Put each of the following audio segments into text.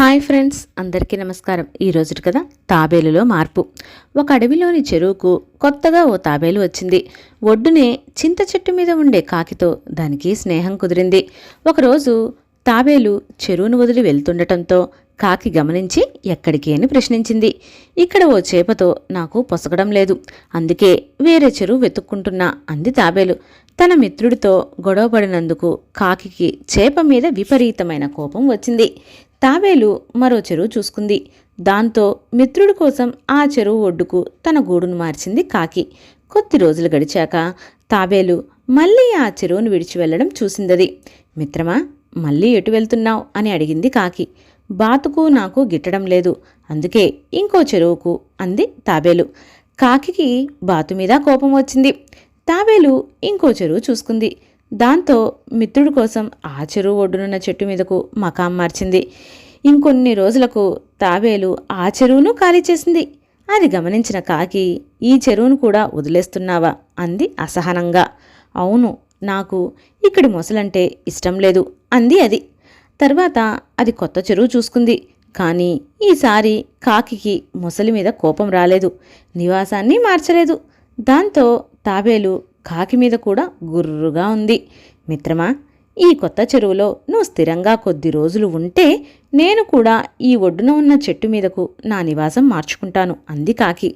Hi friends అందరికీ నమస్కారం. ఈ రోజుటి కదా తాబేలులో మార్పు. ఒక అడవిలోని చెరువుకు కొత్తగా ఓ తాబేలు వచ్చింది. ఒడ్డునే చింత చెట్టు మీద ఉండే కాకితో దానికి స్నేహం కుదిరింది. ఒకరోజు తాబేలు చెరువును వదిలి వెళ్తుండటంతో కాకి గమనించి ఎక్కడికి అని ప్రశ్నించింది. ఇక్కడ ఓ చేపతో నాకు పొసగడం లేదు. అందుకే వేరే చెరువు వెతుక్కుంటున్నా అంది తాబేలు. తన మిత్రుడితో గొడవపడినందుకు కాకి చేప మీద విపరీతమైన కోపం వచ్చింది. తాబేలు మరో చెరువు చూసుకుంది. దాంతో మిత్రుడి కోసం ఆ చెరువు ఒడ్డుకు తన గూడును మార్చింది కాకి. కొద్ది రోజులు గడిచాక తాబేలు మళ్ళీ ఆ చెరువును విడిచి వెళ్ళడం చూసిందది. మిత్రమా మళ్ళీ ఎటు వెళ్తున్నావు? అని అడిగింది కాకి. బాతుకు నాకు గిట్టడం లేదు. అందుకే ఇంకో చెరువుకు అంది తాబేలు. కాకి బాతు మీద కోపం వచ్చింది. తాబేలు ఇంకో చెరువు చూసుకుంది. దాంతో మిత్రుడి కోసం ఆ చెరువు ఒడ్డునున్న చెట్టు మీదకు మకాం మార్చింది. ఇంకొన్ని రోజులకు తాబేలు ఆ చెరువును ఖాళీ చేసింది. అది గమనించిన కాకి ఈ చెరువును కూడా వదిలేస్తున్నావా? అంది అసహనంగా. అవును నాకు ఇక్కడి మొసలంటే ఇష్టం లేదు అంది అది. తర్వాత అది కొత్త చెరువు చూసుకుంది. కానీ ఈసారి కాకికి మొసలి మీద కోపం రాలేదు. నివాసాన్ని మార్చలేదు. దాంతో తాబేలు కాకి మీద కూడా గుర్రుగా ఉంది. మిత్రమా ఈ కొత్త చెరువులో నువ్వు స్థిరంగా కొద్ది రోజులు ఉంటే నేను కూడా ఈ ఒడ్డున ఉన్న చెట్టు మీదకు నా నివాసం మార్చుకుంటాను అంది కాకి.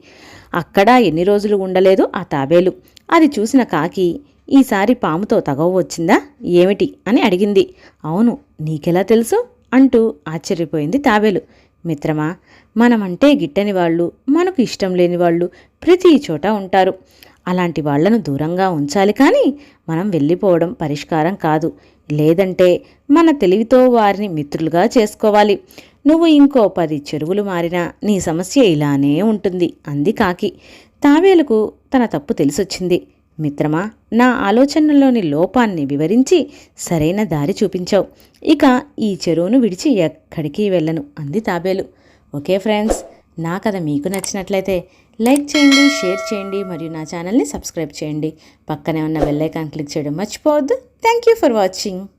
అక్కడ ఎన్ని రోజులు ఉండలేదు ఆ తాబేలు. అది చూసిన కాకి ఈసారి పాముతో తగవ వచ్చిందా? ఏమిటి? అని అడిగింది. అవును నీకెలా తెలుసు? అంటూ ఆశ్చర్యపోయింది తాబేలు. మిత్రమా మనమంటే గిట్టని వాళ్ళు మనకు ఇష్టం లేని వాళ్ళు ప్రతి చోట ఉంటారు. అలాంటి వాళ్ళను దూరంగా ఉంచాలి కానీ మనం వెళ్ళిపోవడం పరిష్కారం కాదు. లేదంటే మన తెలివితో వారిని మిత్రులుగా చేసుకోవాలి. నువ్వు ఇంకో పది చెరువులు మారినా నీ సమస్య ఇలానే ఉంటుంది. అంది కాకి. తాబేలుకు తన తప్పు తెలిసొచ్చింది. మిత్రమా నా ఆలోచనలోని లోపాన్ని వివరించి సరైన దారి చూపించావు. ఇక ఈ చెరువును విడిచి ఎక్కడికి వెళ్ళను అంది తాబేలు. ఓకే ఫ్రెండ్స్ నా కథ మీకు నచ్చినట్లయితే లైక్ చేయండి షేర్ చేయండి మరియు నా ఛానల్ని సబ్స్క్రైబ్ చేయండి. పక్కనే ఉన్న బెల్లైకాన్ క్లిక్ చేయడం మర్చిపోవద్దు. Thank you for watching.